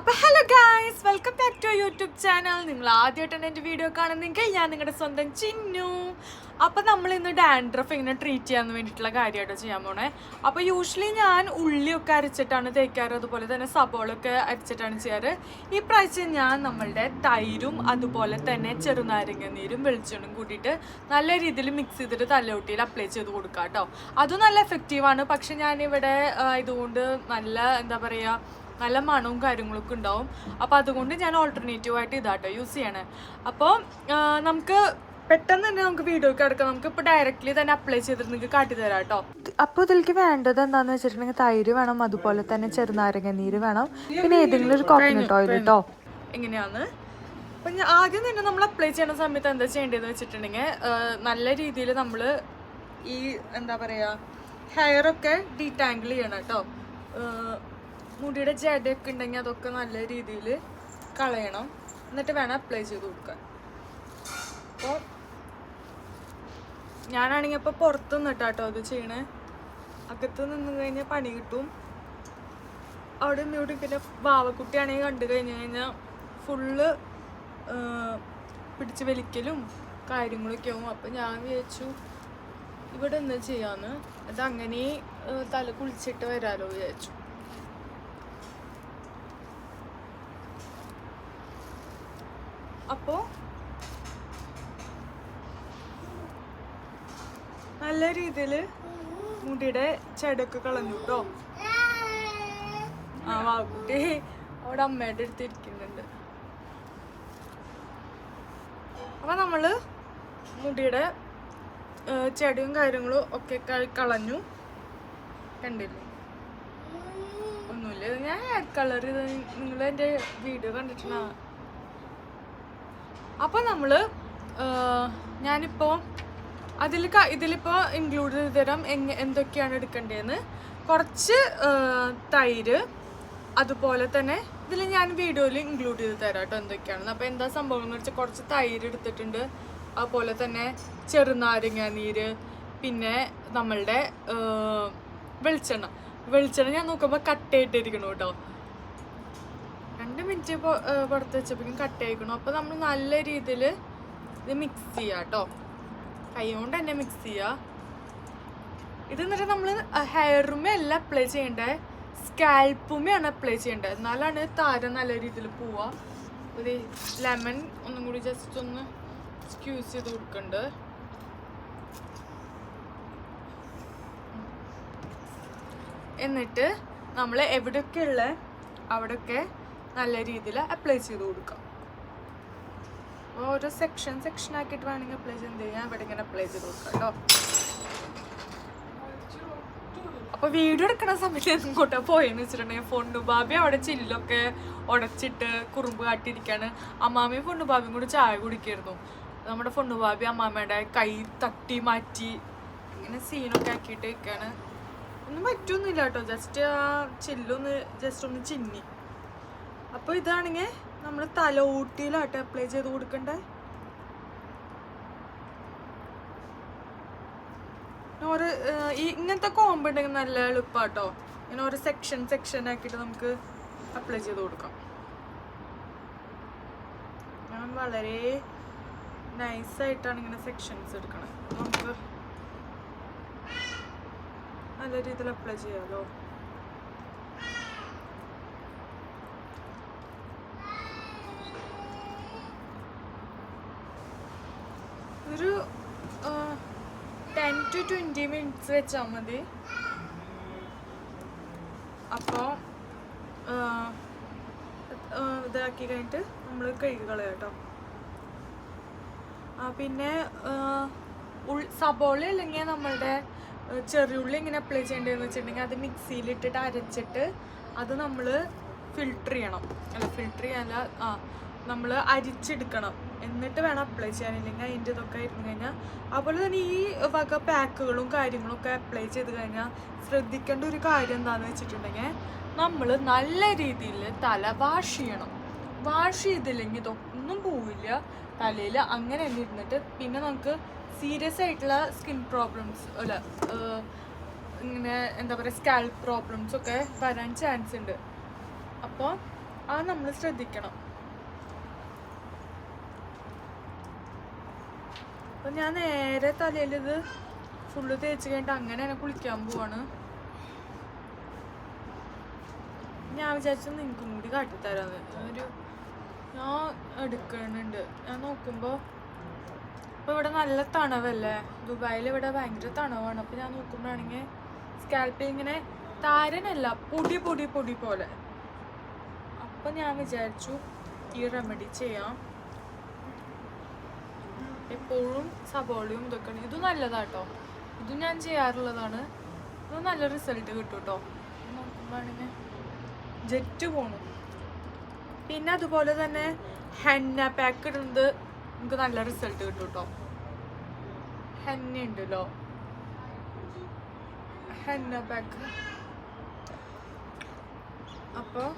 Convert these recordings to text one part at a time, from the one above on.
അപ്പൊ hello guys welcome back to YouTube channel നിങ്ങൾ ആദ്യമായിട്ടാണ് എന്റെ വീഡിയോ കാണുന്നെങ്കിൽ ഞാൻ നിങ്ങളുടെ സ്വന്തം ചിന്നു. അപ്പോൾ നമ്മൾ ഇന്ന് ഡാൻഡ്രഫ് ഇങ്ങനെ ട്രീറ്റ് ചെയ്യാൻ വേണ്ടിയിട്ടുള്ള കാര്യമായിട്ട് ചെയ്യാൻ പോണേ. അപ്പോൾ യൂഷ്വലി ഞാൻ ഉള്ളിയൊക്കെ അരച്ചിട്ടാണ് തേക്കാറ് അതുപോലെ തന്നെ സബോളൊക്കെ അരച്ചിട്ടാണ് ചെയ്യാറ്. ഈ പ്രാവശ്യം ഞാൻ നമ്മളുടെ തൈരും അതുപോലെ തന്നെ ചെറുനാരങ്ങ നീരും വെളിച്ചെണ്ണയും കൂട്ടിയിട്ട് നല്ല രീതിയിൽ മിക്സ് ചെയ്തിട്ട് തലയൊട്ടിയിൽ അപ്ലൈ ചെയ്ത് കൊടുക്കാം കേട്ടോ അതും നല്ല എഫക്റ്റീവാണ് പക്ഷെ ഞാനിവിടെ ഇതുകൊണ്ട് നല്ല എന്താ പറയുക നല്ല മണവും കാര്യങ്ങളൊക്കെ ഉണ്ടാവും. അപ്പോൾ അതുകൊണ്ട് ഞാൻ ഓൾട്ടർനേറ്റീവ് ആയിട്ട് ഇതാട്ടോ യൂസ് ചെയ്യണേ. അപ്പോൾ നമുക്ക് പെട്ടെന്ന് തന്നെ നമുക്ക് വീഡിയോ എടുക്കാം നമുക്ക് ഇപ്പോൾ ഡയറക്റ്റ്ലി തന്നെ അപ്ലൈ ചെയ്തിട്ട് നിങ്ങൾക്ക് കാട്ടി തരാം കേട്ടോ. അപ്പോൾ ഇതിലേക്ക് വേണ്ടത് എന്താണെന്ന് വെച്ചിട്ടുണ്ടെങ്കിൽ തൈര് വേണം അതുപോലെ തന്നെ ചെറുനാരങ്ങ നീര് വേണം. പിന്നെ ഏതെങ്കിലും ഒരു കോക്കനട്ട് ഓയിൽ കേട്ടോ എങ്ങനെയാന്ന് അപ്പം ആദ്യം തന്നെ നമ്മൾ അപ്ലൈ ചെയ്യുന്ന സമയത്ത് എന്താ ചെയ്യേണ്ടതെന്ന് വെച്ചിട്ടുണ്ടെങ്കിൽ നല്ല രീതിയിൽ നമ്മൾ ഈ എന്താ പറയുക ഹെയറൊക്കെ ഡീറ്റാങ്കിൾ ചെയ്യണം കേട്ടോ. മുടിയുടെ ജടയൊക്കെ ഉണ്ടെങ്കിൽ അതൊക്കെ നല്ല രീതിയിൽ കളയണം. എന്നിട്ട് വേണം അപ്ലൈ ചെയ്ത് കൊടുക്കാൻ. അപ്പോൾ ഞാനാണെങ്കിൽ ഇപ്പോൾ പുറത്ത് നിന്നിട്ടാ കേട്ടോ അത് ചെയ്യണേ. അകത്ത് നിന്ന് കഴിഞ്ഞാൽ പണി കിട്ടും. അവിടെ നിന്ന് ഇവിടെ പിന്നെ ബാവക്കുട്ടിയാണെങ്കിൽ കണ്ടു കഴിഞ്ഞ് കഴിഞ്ഞാൽ ഫുള്ള് പിടിച്ച് വലിക്കലും കാര്യങ്ങളൊക്കെ ആവും. അപ്പം ഞാൻ വിചാരിച്ചു ഇവിടെ ഒന്ന് ചെയ്യാമെന്ന് അത് അങ്ങനെ തല കുളിച്ചിട്ട് വരാലോ വിചാരിച്ചു. അപ്പോ? നല്ല രീതിയിൽ മുടിയുടെ ചെടക്ക് കളഞ്ഞു കേട്ടോ ആ വാക്കുട്ടി അവിടെ അമ്മയുടെ അടുത്ത് ഇരിക്കുന്നുണ്ട്. അപ്പൊ നമ്മൾ മുടിയുടെ ചെടിയും കാര്യങ്ങളും ഒക്കെ കളഞ്ഞു. കണ്ടില്ലേ? ഒന്നുമില്ല. ഞാൻ കളർ ഇത് നിങ്ങൾ എന്റെ വീഡിയോ കണ്ടിട്ടുണ്ടാ? അപ്പൊ നമ്മൾ ഞാനിപ്പോൾ ഞാനിപ്പോ അതിൽ ഇതിലിപ്പോ ഇൻക്ലൂഡ് ചെയ്ത് തരാം എന്തൊക്കെയാണ് എടുക്കേണ്ടതെന്ന്. കുറച്ച് തൈര് അതുപോലെ തന്നെ ഇതിൽ ഞാൻ വീഡിയോയിൽ ഇൻക്ലൂഡ് ചെയ്ത് തരാം കേട്ടോ എന്തൊക്കെയാണെന്ന്. അപ്പോൾ എന്താ സംഭവം എന്ന് വെച്ചാൽ കുറച്ച് തൈര് എടുത്തിട്ടുണ്ട്. അതുപോലെ തന്നെ ചെറുനാരങ്ങ നീര് പിന്നെ നമ്മളുടെ വെളിച്ചെണ്ണ. വെളിച്ചെണ്ണ ഞാൻ നോക്കുമ്പോൾ കട്ടയിട്ടിരിക്കണു കേട്ടോ മിനിറ്റ് പുറത്ത് വെച്ചപ്പോഴും കട്ട് ആയിക്കണം. അപ്പോൾ നമ്മൾ നല്ല രീതിയിൽ ഇത് മിക്സ് ചെയ്യുക കേട്ടോ കൈ കൊണ്ട് തന്നെ മിക്സ് ചെയ്യുക ഇത് എന്നിട്ട് നമ്മൾ ഹെയറുമേ അല്ല അപ്ലൈ ചെയ്യേണ്ടത് സ്കാൽപ്പുമേയാണ് അപ്ലൈ ചെയ്യേണ്ടത് എന്നാലാണ് താരം നല്ല രീതിയിൽ പോവുക ഒരു ലെമൺ ഒന്നും കൂടി ജസ്റ്റ് ഒന്ന് സ്ക്യൂസ് ചെയ്ത് കൊടുക്കുന്നുണ്ട് എന്നിട്ട് നമ്മൾ എവിടെയൊക്കെ ഉള്ള? അവിടെയൊക്കെ നല്ല രീതിയിൽ അപ്ലൈ ചെയ്ത് കൊടുക്കാം. ഓരോ സെക്ഷൻ സെക്ഷൻ ആക്കിയിട്ട് വേണമെങ്കിൽ അപ്ലൈ ചെയ്ത് ഞാൻ ഇവിടെ ഇങ്ങനെ അപ്ലൈ ചെയ്ത് കൊടുക്കാം കേട്ടോ അപ്പൊ വീഡിയോ എടുക്കണ സമയത്ത് എങ്ങോട്ടാ പോയെന്ന് വെച്ചിട്ടുണ്ടെങ്കിൽ പൊണ്ണു ബാബി അവിടെ ചില്ലൊക്കെ ഉടച്ചിട്ട് കുറുമ്പ് കാട്ടിയിരിക്കാണ്. അമ്മാമയും പൊണ്ണു ബാബിയും കൂടി ചായ കുടിക്കായിരുന്നു. നമ്മുടെ പൊണ്ണു ബാബി അമ്മാമ്മയുടെ കൈ തട്ടി മാറ്റി ഇങ്ങനെ സീനൊക്കെ ആക്കിയിട്ട് ഇരിക്കാണ് ഒന്നും പറ്റൊന്നുമില്ല കേട്ടോ ജസ്റ്റ് ആ ചില്ലൊന്ന് ജസ്റ്റ് ഒന്ന് ചിന്നി. അപ്പോൾ ഇതാണെങ്കിൽ നമ്മൾ തല ഊട്ടിയിലാട്ട് അപ്ലൈ ചെയ്ത് കൊടുക്കണ്ടേ? ഒരു ഈ ഇങ്ങനത്തെ കോമ്പ് ഉണ്ടെങ്കിൽ നല്ല എളുപ്പാട്ടോ. ഇങ്ങനെ ഒരു സെക്ഷൻ സെക്ഷൻ ആക്കിയിട്ട് നമുക്ക് അപ്ലൈ ചെയ്ത് കൊടുക്കാം. ഞാൻ വളരെ നൈസായിട്ടാണ് ഇങ്ങനെ സെക്ഷൻസ് എടുക്കണത് നമുക്ക് നല്ല രീതിയിൽ അപ്ലൈ ചെയ്യാമല്ലോ ഒരു ടു ട്വന്റി മിനിറ്റ്സ് വെച്ചാൽ മതി അപ്പോൾ ഇതാക്കി കഴിഞ്ഞിട്ട് നമ്മൾ കഴുകി കളയാം കേട്ടോ പിന്നെ സബോള അല്ലെങ്കിൽ നമ്മളുടെ ചെറിയ ചെറിയുള്ളി ഇങ്ങനെ അപ്ലൈ ചെയ്യേണ്ടതെന്ന് വെച്ചിട്ടുണ്ടെങ്കിൽ അത് മിക്സിയിലിട്ടിട്ട് അരച്ചിട്ട് അത് നമ്മൾ ഫിൽട്ടർ ചെയ്യണം. അല്ല ഫിൽട്ടർ ചെയ്യാനല്ല ആ നമ്മൾ അരിച്ചെടുക്കണം. എന്നിട്ട് വേണം അപ്ലൈ ചെയ്യാൻ. ഇല്ലെങ്കിൽ അതിന്റെ ഇതൊക്കെ ഇരുന്ന് കഴിഞ്ഞാൽ അതുപോലെ തന്നെ ഈ വക പാക്കുകളും കാര്യങ്ങളൊക്കെ അപ്ലൈ ചെയ്ത് കഴിഞ്ഞാൽ ശ്രദ്ധിക്കേണ്ട ഒരു കാര്യം എന്താണെന്ന് വെച്ചിട്ടുണ്ടെങ്കിൽ നമ്മൾ നല്ല രീതിയിൽ തല വാഷ് ചെയ്യണം. വാഷ് ചെയ്തില്ലെങ്കിൽ ഇതൊന്നും പോവില്ല. തലയിൽ അങ്ങനെ തന്നെ ഇരുന്നിട്ട് പിന്നെ നമുക്ക് സീരിയസ് ആയിട്ടുള്ള സ്കിൻ പ്രോബ്ലംസ് അല്ല ഇങ്ങനെ എന്താ പറയുക സ്കാൽപ്പ് പ്രോബ്ലംസ് ഒക്കെ വരാൻ ചാൻസ് ഉണ്ട്. അപ്പോൾ അത് നമ്മൾ ശ്രദ്ധിക്കണം. അപ്പൊ ഞാൻ നേരെ തലയിൽ ഇത് ഫുള്ള് തേച്ച് കഴിഞ്ഞിട്ട് അങ്ങനെ എന്നെ കുളിക്കാൻ പോവാണ്. ഞാൻ വിചാരിച്ചു നിങ്ങൾക്കും കൂടി കാട്ടിത്തരാന്ന് ഒരു ഞാൻ എടുക്കണുണ്ട്. ഞാൻ നോക്കുമ്പോ ഇപ്പൊ ഇവിടെ നല്ല തണവല്ലേ? ദുബായിൽ ഇവിടെ ഭയങ്കര തണവാണ്. അപ്പൊ ഞാൻ നോക്കുമ്പോഴാണെങ്കിൽ സ്കാൽപ്പിൽ ഇങ്ങനെ താരനല്ല പൊടി പൊടി പൊടി പോലെ. അപ്പൊ ഞാൻ വിചാരിച്ചു ഈ റെമഡി ചെയ്യാം. എപ്പോഴും സബോളയും ഇതൊക്കെയാണ്. ഇത് നല്ലതാട്ടോ. ഇത് ഞാൻ ചെയ്യാറുള്ളതാണ്. ഇത് നല്ല റിസൾട്ട് കിട്ടും കേട്ടോ ജെറ്റ് പോണു. പിന്നെ അതുപോലെ തന്നെ ഹെന്ന പാക്ക് ഇടുന്നത് നമുക്ക് നല്ല റിസൾട്ട് കിട്ടും കേട്ടോ ഹെന്ന ഉണ്ടല്ലോ. ഹെന്ന പാക്ക് അപ്പോൾ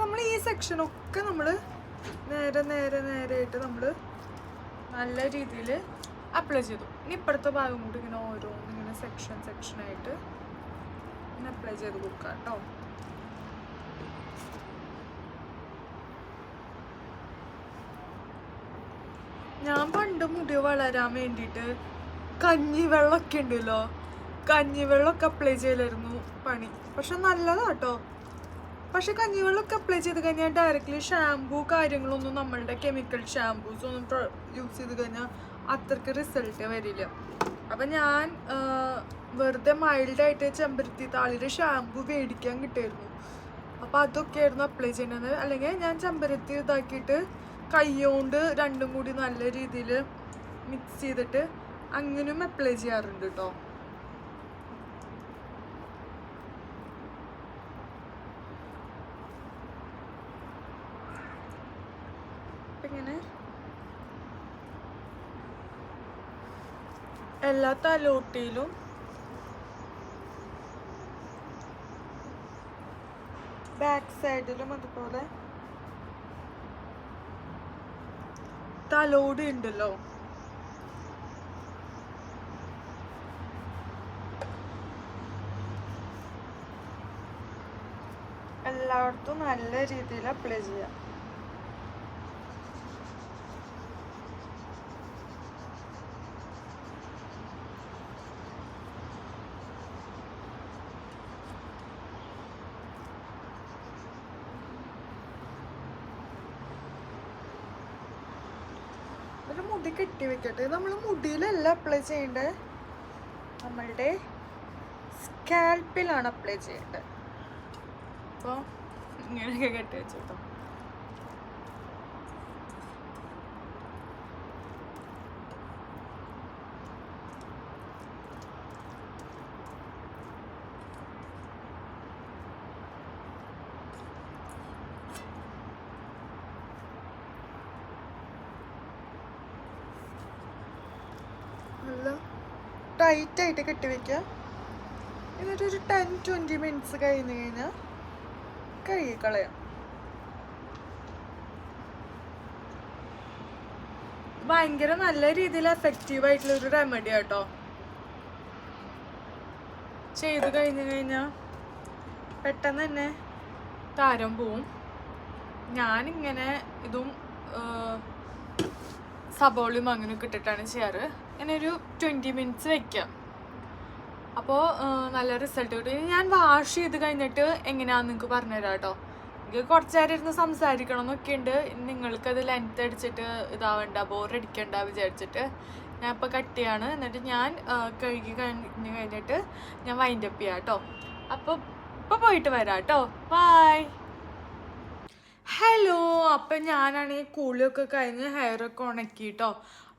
നമ്മൾ ഈ സെക്ഷനൊക്കെ നമ്മൾ നേരെ നേരെ നേരെ ആയിട്ട് നമ്മൾ നല്ല രീതിയിൽ അപ്ലൈ ചെയ്തു. ഇനി ഇപ്പോഴത്തെ ഭാഗം കൂടി ഇങ്ങനെ ഓരോന്ന് ഇങ്ങനെ സെക്ഷൻ സെക്ഷനായിട്ട് ഇങ്ങനെ അപ്ലൈ ചെയ്ത് കൊടുക്കുക കേട്ടോ ഞാൻ പണ്ട് മുടി വളരാൻ വേണ്ടിയിട്ട് കഞ്ഞിവെള്ളമൊക്കെ ഉണ്ടല്ലോ. കഞ്ഞിവെള്ളമൊക്കെ അപ്ലൈ ചെയ്യലായിരുന്നു പണി. പക്ഷെ നല്ലതാട്ടോ പക്ഷെ കഞ്ഞിവെള്ളമൊക്കെ അപ്ലൈ ചെയ്ത് കഴിഞ്ഞാൽ ഡയറക്റ്റ്ലി ഷാമ്പൂ കാര്യങ്ങളൊന്നും നമ്മളുടെ കെമിക്കൽ ഷാമ്പൂസ് ഒന്നും യൂസ് ചെയ്ത് കഴിഞ്ഞാൽ അത്രയ്ക്ക് റിസൾട്ട് വരില്ല. അപ്പം ഞാൻ വെറുതെ മൈൽഡായിട്ട് ചെമ്പരത്തി താളിയുടെ ഷാമ്പൂ മേടിക്കാൻ കിട്ടിയിരുന്നു. അപ്പം അതൊക്കെയായിരുന്നു അപ്ലൈ ചെയ്യുന്നത്. അല്ലെങ്കിൽ ഞാൻ ചെമ്പരത്തി ഇതാക്കിയിട്ട് കൈകൊണ്ട് രണ്ടും കൂടി നല്ല രീതിയിൽ മിക്സ് ചെയ്തിട്ട് അങ്ങനെയും അപ്ലൈ ചെയ്യാറുണ്ട് കേട്ടോ ഇങ്ങനെ എല്ലാ തലോട്ടിയിലും ബാക്ക് സൈഡിലും അതുപോലെ തലോടി ഉണ്ടല്ലോ എല്ലായിടത്തും നല്ല രീതിയിൽ അപ്ലൈ ചെയ്യാം. മുടി കെട്ടി വെക്കട്ടെ. നമ്മൾ മുടിയിലല്ല അപ്ലൈ ചെയ്യേണ്ടത് നമ്മളുടെ സ്കാൽപ്പിലാണ് അപ്ലൈ ചെയ്യേണ്ടത് അപ്പോൾ ഇങ്ങനെയൊക്കെ കെട്ടി വെച്ചോട്ടോ നല്ല ടൈറ്റായിട്ട് കെട്ടി വെക്കുക. എന്നിട്ട് ഒരു ടെൻ ട്വന്റി മിനിറ്റ്സ് കഴിഞ്ഞ് കഴിഞ്ഞാൽ കഴുകി കളയാം. ഭയങ്കര നല്ല രീതിയിൽ എഫക്റ്റീവ് ആയിട്ടുള്ള ഒരു റെമഡി കേട്ടോ ചെയ്ത് കഴിഞ്ഞ് കഴിഞ്ഞാൽ പെട്ടെന്ന് തന്നെ താരം പോവും. ഞാനിങ്ങനെ ഇതും സബോളിയും അങ്ങനെ ഇട്ടിട്ടാണ് ചെയ്യാറ്. ഇങ്ങനെ ഒരു ട്വന്റി മിനിറ്റ്സ് വെക്കുക അപ്പോൾ നല്ല റിസൾട്ട് കിട്ടും. ഞാൻ വാഷ് ചെയ്ത് കഴിഞ്ഞിട്ട് എങ്ങനെയാണെന്ന് നിങ്ങൾക്ക് പറഞ്ഞുതരാം കേട്ടോ എനിക്ക് കുറച്ച് നേരം ഇരുന്ന് സംസാരിക്കണം എന്നൊക്കെ ഉണ്ട് നിങ്ങൾക്കത് ലെങ്ത് അടിച്ചിട്ട് ഇതാവണ്ട ബോറടിക്കണ്ട വിചാരിച്ചിട്ട് ഞാൻ ഇപ്പോൾ കട്ട് ചെയ്യാണ്. എന്നിട്ട് ഞാൻ കഴുകി കഴിഞ്ഞ് കഴിഞ്ഞിട്ട് ഞാൻ വൈൻഡപ്പ് ചെയ്യാം കേട്ടോ അപ്പോൾ ഇപ്പോൾ പോയിട്ട് വരാം കേട്ടോ ബായ് അപ്പം ഞാനാണെങ്കിൽ കൂളിയൊക്കെ കഴിഞ്ഞ് ഹെയറൊക്കെ ഒക്കെ കേട്ടോ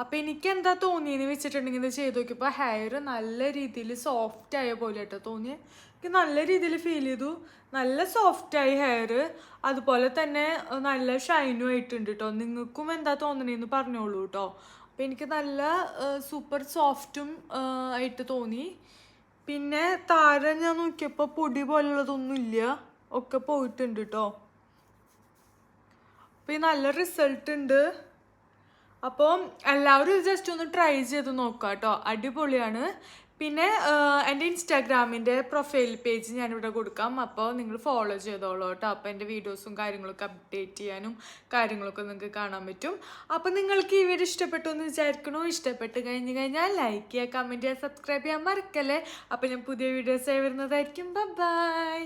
അപ്പം എനിക്ക് എന്താ തോന്നിയെന്ന് വെച്ചിട്ടുണ്ടെങ്കിൽ ചെയ്ത് നോക്കിയപ്പോൾ ഹെയർ നല്ല രീതിയിൽ സോഫ്റ്റ് ആയ പോലെ കേട്ടോ തോന്നി എനിക്ക് നല്ല രീതിയിൽ ഫീൽ ചെയ്തു. നല്ല സോഫ്റ്റ് ആയി ഹെയർ അതുപോലെ തന്നെ നല്ല ഷൈനും ആയിട്ടുണ്ട് കേട്ടോ നിങ്ങൾക്കും എന്താ തോന്നണേന്ന് പറഞ്ഞോളൂ കേട്ടോ അപ്പം എനിക്ക് നല്ല സൂപ്പർ സോഫ്റ്റും ആയിട്ട് തോന്നി. പിന്നെ താരം ഞാൻ നോക്കിയപ്പോൾ പൊടി പോലുള്ളതൊന്നും ഇല്ല ഒക്കെ പോയിട്ടുണ്ട് കേട്ടോ അപ്പോൾ ഈ നല്ല റിസൾട്ട് ഉണ്ട് അപ്പോൾ എല്ലാവരും ജസ്റ്റ് ഒന്ന് ട്രൈ ചെയ്ത് നോക്കുക കേട്ടോ അടിപൊളിയാണ്. പിന്നെ എന്റെ ഇൻസ്റ്റാഗ്രാമിന്റെ പ്രൊഫൈൽ പേജ് ഞാനിവിടെ കൊടുക്കാം. അപ്പോൾ നിങ്ങൾ ഫോളോ ചെയ്തോളൂ കേട്ടോ അപ്പോൾ എന്റെ വീഡിയോസും കാര്യങ്ങളൊക്കെ അപ്ഡേറ്റ് ചെയ്യാനും കാര്യങ്ങളൊക്കെ നിങ്ങൾക്ക് കാണാൻ പറ്റും. അപ്പോൾ നിങ്ങൾക്ക് ഈ വീഡിയോ ഇഷ്ടപ്പെട്ടു എന്ന് വിചാരിക്കണോ. ഇഷ്ടപ്പെട്ട് കഴിഞ്ഞ് കഴിഞ്ഞാൽ ലൈക്ക് ചെയ്യുക കമന്റ് ചെയ്യുക സബ്സ്ക്രൈബ് ചെയ്യാൻ മറക്കല്ലേ? അപ്പോൾ ഞാൻ പുതിയ വീഡിയോസ് ആയി വരുന്നതായിരിക്കും. ബൈ